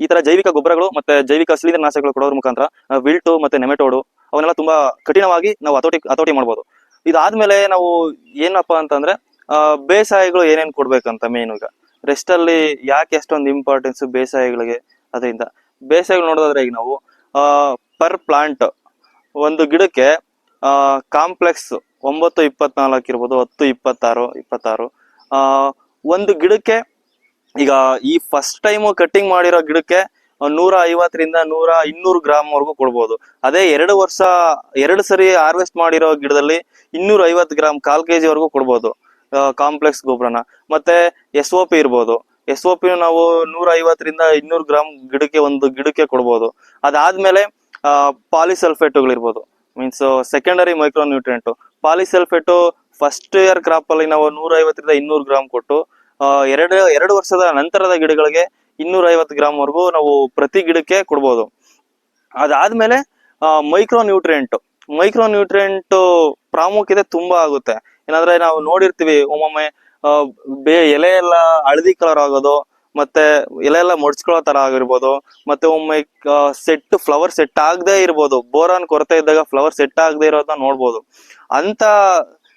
ಈ ತರ ಜೈವಿಕ ಗೊಬ್ಬರಗಳು ಮತ್ತೆ ಜೈವಿಕ ಶಿಲೀಂದ್ರ ನಾಶಕಗಳು ಕೊಡೋದ್ರ ಮುಖಾಂತರ ವಿಲ್ಟು ಮತ್ತೆ ನೆಮೆಟೋಡು ಅವನ್ನೆಲ್ಲ ತುಂಬಾ ಕಠಿಣವಾಗಿ ನಾವು ಹತೋಟಿ ಹತೋಟಿ ಮಾಡ್ಬೋದು. ಇದಾದ್ಮೇಲೆ ನಾವು ಏನಪ್ಪಾ ಅಂತಂದ್ರೆ ಬೇಸಾಯಗಳು ಏನೇನ್ ಕೊಡ್ಬೇಕಂತ ಮೇನ್ ಈಗ. ರೆಸ್ಟ್ ಅಲ್ಲಿ ಯಾಕೆ ಎಷ್ಟೊಂದು ಇಂಪಾರ್ಟೆನ್ಸ್ ಬೇಸಾಯಗಳಿಗೆ ಅದರಿಂದ? ಬೇಸಾಯಗಳು ನೋಡೋದಾದ್ರೆ ಈಗ ನಾವು ಪರ್ ಪ್ಲಾಂಟ್ ಒಂದು ಗಿಡಕ್ಕೆ ಕಾಂಪ್ಲೆಕ್ಸ್ ಒಂಬತ್ತು ಇಪ್ಪತ್ನಾಲ್ಕು ಇರ್ಬೋದು, ಹತ್ತು ಇಪ್ಪತ್ತಾರು ಇಪ್ಪತ್ತಾರು ಒಂದು ಗಿಡಕ್ಕೆ ಈಗ ಈ ಫಸ್ಟ್ ಟೈಮ್ ಕಟ್ಟಿಂಗ್ ಮಾಡಿರೋ ಗಿಡಕ್ಕೆ ನೂರ ಐವತ್ತರಿಂದ ನೂರ ಇನ್ನೂರು ಗ್ರಾಮ್ ವರೆಗೂ ಕೊಡ್ಬೋದು. ಅದೇ ಎರಡು ವರ್ಷ, ಎರಡು ಸರಿ ಹಾರ್ವೆಸ್ಟ್ ಮಾಡಿರೋ ಗಿಡದಲ್ಲಿ ಇನ್ನೂರ ಐವತ್ತು ಗ್ರಾಮ್ ಕಾಲ್ ಕೆ ಜಿ ವರೆಗೂ ಕೊಡ್ಬೋದು. ಕಾಂಪ್ಲೆಕ್ಸ್ ಗೊಬ್ಬರನ. ಮತ್ತೆ ಎಸ್ ಒ ಪಿ ಇರ್ಬೋದು. ಎಸ್ ಒ ಪಿ ನಾವು ನೂರ ಐವತ್ತರಿಂದ ಇನ್ನೂರು ಗ್ರಾಮ್ ಗಿಡಕ್ಕೆ ಒಂದು ಗಿಡಕ್ಕೆ ಕೊಡ್ಬೋದು. ಅದಾದ್ಮೇಲೆ ಪಾಲಿಸಲ್ಫೇಟುಗಳಿರ್ಬೋದು means secondary micronutrient polysulphate first year crop ಅಲ್ಲಿ ನಾವು ನೂರ ಐವತ್ತರಿಂದ ಇನ್ನೂರು ಗ್ರಾಮ್ ಕೊಟ್ಟು ಎರಡು ಎರಡು ವರ್ಷದ ನಂತರದ ಗಿಡಗಳಿಗೆ ಇನ್ನೂರ ಐವತ್ತು ಗ್ರಾಮ್ ವರೆಗೂ ನಾವು ಪ್ರತಿ ಗಿಡಕ್ಕೆ ಕೊಡ್ಬೋದು. ಅದಾದ್ಮೇಲೆ ಮೈಕ್ರೋ ನ್ಯೂಟ್ರಿಯೆಂಟ್ ಮೈಕ್ರೋ ನ್ಯೂಟ್ರಿಯೆಂಟ್ ಪ್ರಾಮುಖ್ಯತೆ ತುಂಬಾ ಆಗುತ್ತೆ. ಏನಂದ್ರೆ ನಾವು ನೋಡಿರ್ತೀವಿ, ಒಮ್ಮೊಮ್ಮೆ ಬೇ ಎಲೆ ಎಲ್ಲ ಹಳದಿ ಕಲರ್ ಆಗೋದು, ಮತ್ತೆ ಎಲೆ ಎಲ್ಲ ಮೊಡ್ಸ್ಕೊಳ್ಳೋ ತರ ಆಗಿರ್ಬೋದು, ಮತ್ತೆ ಒಮ್ಮೆ ಸೆಟ್ ಫ್ಲವರ್ ಸೆಟ್ ಆಗದೆ ಇರ್ಬೋದು. ಬೋರಾನ್ ಕೊರತೆ ಇದ್ದಾಗ ಫ್ಲವರ್ ಸೆಟ್ ಆಗದೆ ಇರೋದನ್ನ ನೋಡ್ಬೋದು. ಅಂತ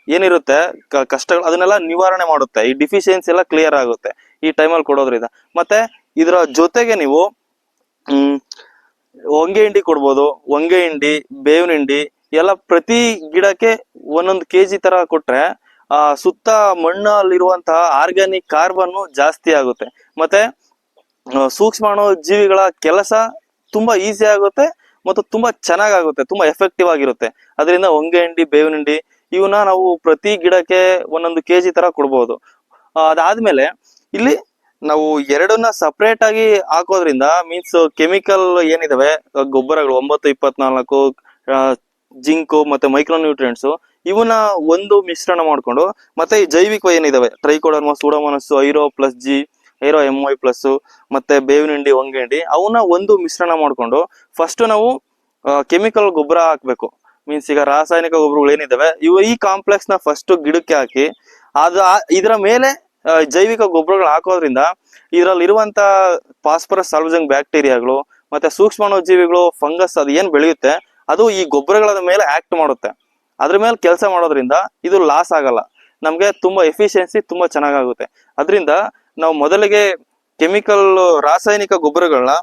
ಏನಿರುತ್ತೆ, ಕ- ಕಷ್ಟಗಳು, ಅದನ್ನೆಲ್ಲ ನಿವಾರಣೆ ಮಾಡುತ್ತೆ. ಈ ಡಿಫಿಷಿಯನ್ಸಿ ಎಲ್ಲ ಕ್ಲಿಯರ್ ಆಗುತ್ತೆ ಈ ಟೈಮಲ್ಲಿ ಕೊಡೋದ್ರಿಂದ. ಮತ್ತೆ ಇದರ ಜೊತೆಗೆ ನೀವು ಹೊಂಗೆ ಹಿಂಡಿ ಕೊಡ್ಬೋದು, ಹೊಂಗೆ ಹಿಂಡಿ, ಬೇವಿನ ಹಿಂಡಿ, ಎಲ್ಲ ಪ್ರತಿ ಗಿಡಕ್ಕೆ ಒಂದೊಂದು ಕೆಜಿ ತರ ಕೊಟ್ರೆ, ಆ ಸುತ್ತ ಮಣ್ಣಲ್ಲಿರುವಂತಹ ಆರ್ಗ್ಯಾನಿಕ್ ಕಾರ್ಬನ್ ಜಾಸ್ತಿ ಆಗುತ್ತೆ. ಮತ್ತೆ ಸೂಕ್ಷ್ಮ ಸೂಕ್ಷ್ಮಾಣು ಜೀವಿಗಳ ಕೆಲಸ ತುಂಬಾ ಈಸಿ ಆಗುತ್ತೆ ಮತ್ತು ತುಂಬಾ ಚೆನ್ನಾಗಾಗುತ್ತೆ, ತುಂಬಾ ಎಫೆಕ್ಟಿವ್ ಆಗಿರುತ್ತೆ. ಅದರಿಂದ ಹೊಂಗೆ ಹಿಂಡಿ, ಬೇವಿನ ಹಿಂಡಿ ಇವನ್ನ ನಾವು ಪ್ರತಿ ಗಿಡಕ್ಕೆ ಒಂದೊಂದು ಕೆಜಿ ತರ ಕೊಡ್ಬೋದು. ಅದಾದ್ಮೇಲೆ ಇಲ್ಲಿ ನಾವು ಎರಡನ್ನ ಸಪರೇಟ್ ಆಗಿ ಹಾಕೋದ್ರಿಂದ ಮೀನ್ಸ್ ಕೆಮಿಕಲ್ ಏನಿದಾವೆ ಗೊಬ್ಬರಗಳು ಒಂಬತ್ತು, ಇಪ್ಪತ್ನಾಲ್ಕು ಜಿಂಕು ಮತ್ತೆ ಮೈಕ್ರೋ ನ್ಯೂಟ್ರಿಯೆಂಟ್ಸ್ ಇವನ್ನ ಒಂದು ಮಿಶ್ರಣ ಮಾಡ್ಕೊಂಡು ಮತ್ತೆ ಜೈವಿಕ ಏನಿದಾವೆ ಟ್ರೈಕೋಡರ್ಮ ಸೂಡೋಮೋನಸ್ ಐರೋ ಪ್ಲಸ್ ಜಿ ಐರೋ ಎಂ ಐ ಪ್ಲಸ್ ಮತ್ತೆ ಬೇವಿನ ಹಿಂಡಿ ಹೊಂಗೆ ಹಿಂಡಿ ಅವನ್ನ ಒಂದು ಮಿಶ್ರಣ ಮಾಡ್ಕೊಂಡು ಫಸ್ಟ್ ನಾವು ಕೆಮಿಕಲ್ ಗೊಬ್ಬರ ಹಾಕ್ಬೇಕು. ಮೀನ್ಸ್ ಈಗ ರಾಸಾಯನಿಕ ಗೊಬ್ಬರಗಳು ಏನಿದಾವೆ, ಇವು ಈ ಕಾಂಪ್ಲೆಕ್ಸ್ನ ಫಸ್ಟ್ ಗಿಡಕ್ಕೆ ಹಾಕಿ, ಅದು ಇದರ ಮೇಲೆ ಜೈವಿಕ ಗೊಬ್ಬರಗಳು ಹಾಕೋದ್ರಿಂದ ಇದರಲ್ಲಿ ಇರುವಂತ ಫಾಸ್ಫರಸ್ ಸಾರ್ವಜನಿಕ ಬ್ಯಾಕ್ಟೀರಿಯಾಗಳು ಮತ್ತೆ ಸೂಕ್ಷ್ಮಾಣುಜೀವಿಗಳು ಫಂಗಸ್ ಅದು ಏನ್ ಬೆಳೆಯುತ್ತೆ, ಅದು ಈ ಗೊಬ್ಬರಗಳ ಮೇಲೆ ಆಕ್ಟ್ ಮಾಡುತ್ತೆ. ಅದ್ರ ಮೇಲೆ ಕೆಲಸ ಮಾಡೋದ್ರಿಂದ ಇದು ಲಾಸ್ ಆಗಲ್ಲ. ನಮ್ಗೆ ತುಂಬಾ ಎಫಿಷಿಯನ್ಸಿ ತುಂಬಾ ಚೆನ್ನಾಗಾಗುತ್ತೆ. ಅದರಿಂದ ನಾವು ಮೊದಲಿಗೆ ಕೆಮಿಕಲ್ ರಾಸಾಯನಿಕ ಗೊಬ್ಬರಗಳನ್ನ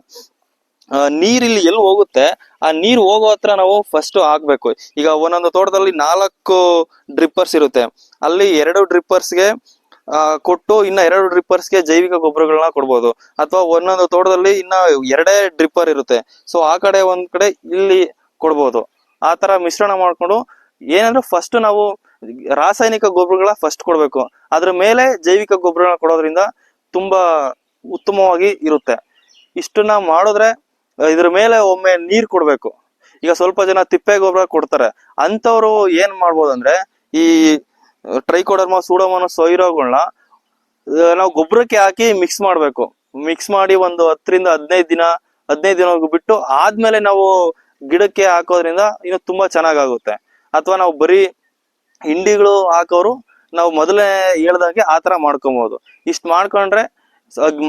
ಆ, ನೀರ್ ಇಲ್ಲಿ ಎಲ್ಲಿ ಹೋಗುತ್ತೆ ಆ ನೀರು ಹೋಗೋ ಹತ್ರ ನಾವು ಫಸ್ಟ್ ಹಾಕ್ಬೇಕು. ಈಗ ಒಂದೊಂದು ತೋಟದಲ್ಲಿ ನಾಲ್ಕು ಡ್ರಿಪ್ಪರ್ಸ್ ಇರುತ್ತೆ. ಅಲ್ಲಿ ಎರಡು ಡ್ರಿಪ್ಪರ್ಸ್ಗೆ ಕೊಟ್ಟು ಇನ್ನ ಎರಡು ಡ್ರಿಪ್ಪರ್ಸ್ಗೆ ಜೈವಿಕ ಗೊಬ್ಬರಗಳನ್ನ ಕೊಡ್ಬೋದು. ಅಥವಾ ಒಂದೊಂದು ತೋಟದಲ್ಲಿ ಇನ್ನ ಎರಡೇ ಡ್ರಿಪ್ಪರ್ ಇರುತ್ತೆ. ಸೊ ಆ ಕಡೆ ಒಂದ್ ಕಡೆ ಇಲ್ಲಿ ಕೊಡ್ಬೋದು. ಆ ತರ ಮಿಶ್ರಣ ಮಾಡ್ಕೊಂಡು ಏನಂದ್ರೆ ಫಸ್ಟ್ ನಾವು ರಾಸಾಯನಿಕ ಗೊಬ್ಬರಗಳ ಫಸ್ಟ್ ಕೊಡ್ಬೇಕು. ಅದ್ರ ಮೇಲೆ ಜೈವಿಕ ಗೊಬ್ಬರಗಳನ್ನ ಕೊಡೋದ್ರಿಂದ ತುಂಬಾ ಉತ್ತಮವಾಗಿ ಇರುತ್ತೆ. ಇಷ್ಟನ್ನ ಮಾಡಿದ್ರೆ ಇದ್ರ ಮೇಲೆ ಒಮ್ಮೆ ನೀರ್ ಕೊಡ್ಬೇಕು. ಈಗ ಸ್ವಲ್ಪ ಜನ ತಿಪ್ಪೆ ಗೊಬ್ಬರ ಕೊಡ್ತಾರೆ. ಅಂತವ್ರು ಏನ್ ಮಾಡ್ಬೋದಂದ್ರೆ ಈ ಟ್ರೈಕೋಡರ್ಮ, ಸೂಡಮನ ಸೊಯಿರೋಗಳನ್ನ ನಾವು ಗೊಬ್ಬರಕ್ಕೆ ಹಾಕಿ ಮಿಕ್ಸ್ ಮಾಡ್ಬೇಕು. ಮಿಕ್ಸ್ ಮಾಡಿ ಒಂದು ಹತ್ತರಿಂದ ಹದಿನೈದು ದಿನ ಹದಿನೈದು ದಿನ ಬಿಟ್ಟು ಆದ್ಮೇಲೆ ನಾವು ಗಿಡಕ್ಕೆ ಹಾಕೋದ್ರಿಂದ ಇನ್ನು ತುಂಬಾ ಚೆನ್ನಾಗಾಗುತ್ತೆ. ಅಥವಾ ನಾವು ಬರೀ ಹಿಂಡಿಗಳು ಹಾಕೋರು ನಾವು ಮೊದಲೇ ಹೇಳ್ದಾಗೆ ಆ ತರ ಮಾಡ್ಕೊಬಹುದು ಇಷ್ಟು ಮಾಡ್ಕೊಂಡ್ರೆ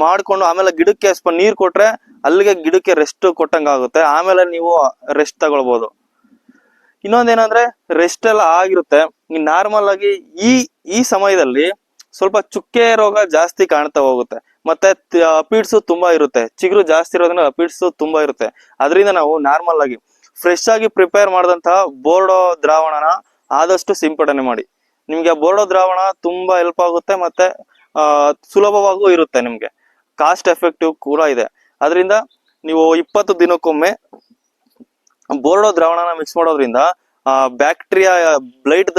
ಮಾಡ್ಕೊಂಡು ಆಮೇಲೆ ಗಿಡಕ್ಕೆ ಸ್ವಲ್ಪ ನೀರ್ ಕೊಟ್ರೆ ಅಲ್ಲಿಗೆ ಗಿಡಕ್ಕೆ ರೆಸ್ಟ್ ಕೊಟ್ಟಂಗ ಆಗುತ್ತೆ. ಆಮೇಲೆ ನೀವು ರೆಸ್ಟ್ ತಗೊಳ್ಬಹುದು ಇನ್ನೊಂದೇನಂದ್ರೆ ರೆಸ್ಟ್ ಎಲ್ಲ ಆಗಿರುತ್ತೆ. ನಾರ್ಮಲ್ ಆಗಿ ಈ ಈ ಸಮಯದಲ್ಲಿ ಸ್ವಲ್ಪ ಚುಕ್ಕೆ ರೋಗ ಜಾಸ್ತಿ ಕಾಣ್ತಾ ಹೋಗುತ್ತೆ. ಮತ್ತೆ ಅಪೀಡ್ಸು ತುಂಬಾ ಇರುತ್ತೆ. ಚಿಗುರು ಜಾಸ್ತಿ ಇರೋದ್ರಿಂದ ಅಪೀಡ್ಸು ತುಂಬಾ ಇರುತ್ತೆ. ಅದರಿಂದ ನಾವು ನಾರ್ಮಲ್ ಆಗಿ ಫ್ರೆಶ್ ಆಗಿ ಪ್ರಿಪೇರ್ ಮಾಡಿದಂತಹ ಬೋರ್ಡೋ ದ್ರಾವಣನ ಆದಷ್ಟು ಸಿಂಪಡಣೆ ಮಾಡಿ. ನಿಮ್ಗೆ ಬೋರ್ಡೋ ದ್ರಾವಣ ತುಂಬಾ ಹೆಲ್ಪ್ ಆಗುತ್ತೆ ಮತ್ತೆ ಸುಲಭವಾಗೂ ಇರುತ್ತೆ ನಿಮ್ಗೆ. ಕಾಸ್ಟ್ ಎಫೆಕ್ಟಿವ್ ಕೂಡ ಇದೆ. ಅದರಿಂದ ನೀವು ಇಪ್ಪತ್ತು ದಿನಕ್ಕೊಮ್ಮೆ ಬೋರ್ಡೋ ದ್ರಾವಣನ ಮಿಕ್ಸ್ ಮಾಡೋದ್ರಿಂದ ಬ್ಯಾಕ್ಟೀರಿಯಾ ಬ್ಲೈಟ್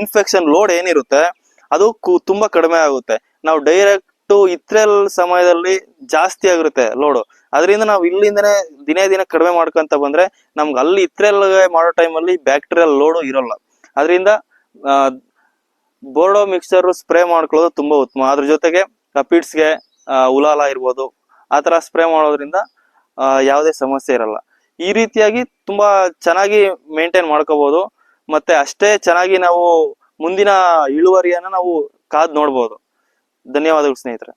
ಇನ್ಫೆಕ್ಷನ್ ಲೋಡ್ ಏನಿರುತ್ತೆ, ಅದು ತುಂಬಾ ಕಡಿಮೆ ಆಗುತ್ತೆ. ನಾವು ಡೈರೆಕ್ಟ್ ಇತ್ರೆಲ್ ಸಮಯದಲ್ಲಿ ಜಾಸ್ತಿ ಆಗಿರುತ್ತೆ ಲೋಡು ಅದರಿಂದ ನಾವು ಇಲ್ಲಿಂದನೇ ದಿನೇ ದಿನ ಕಡಿಮೆ ಮಾಡ್ಕೊಂತ ಬಂದ್ರೆ ನಮ್ಗೆ ಅಲ್ಲಿ ಇತ್ರೆಲ್ ಮಾಡೋ ಟೈಮಲ್ಲಿ ಬ್ಯಾಕ್ಟೀರಿಯಲ್ ಲೋಡು ಇರೋಲ್ಲ. ಅದರಿಂದ ಬೋರ್ಡೋ ಮಿಕ್ಸ್ಚರ್ ಸ್ಪ್ರೇ ಮಾಡ್ಕೊಳ್ಳೋದು ತುಂಬಾ ಉತ್ತಮ. ಅದ್ರ ಜೊತೆಗೆ ಪಿಡ್ಸ್ಗೆ ಉಲಾಲ ಇರ್ಬೋದು, ಆ ಥರ ಸ್ಪ್ರೇ ಮಾಡೋದ್ರಿಂದ ಯಾವುದೇ ಸಮಸ್ಯೆ ಇರಲ್ಲ. ಈ ರೀತಿಯಾಗಿ ತುಂಬಾ ಚೆನ್ನಾಗಿ ಮೇಂಟೈನ್ ಮಾಡ್ಕೋಬಹುದು ಮತ್ತೆ ಅಷ್ಟೇ ಚೆನ್ನಾಗಿ ನಾವು ಮುಂದಿನ ಇಳುವರಿಯನ್ನ ನಾವು ಕಾದ್ ನೋಡ್ಬೋದು. ಧನ್ಯವಾದಗಳು ಸ್ನೇಹಿತರೆ.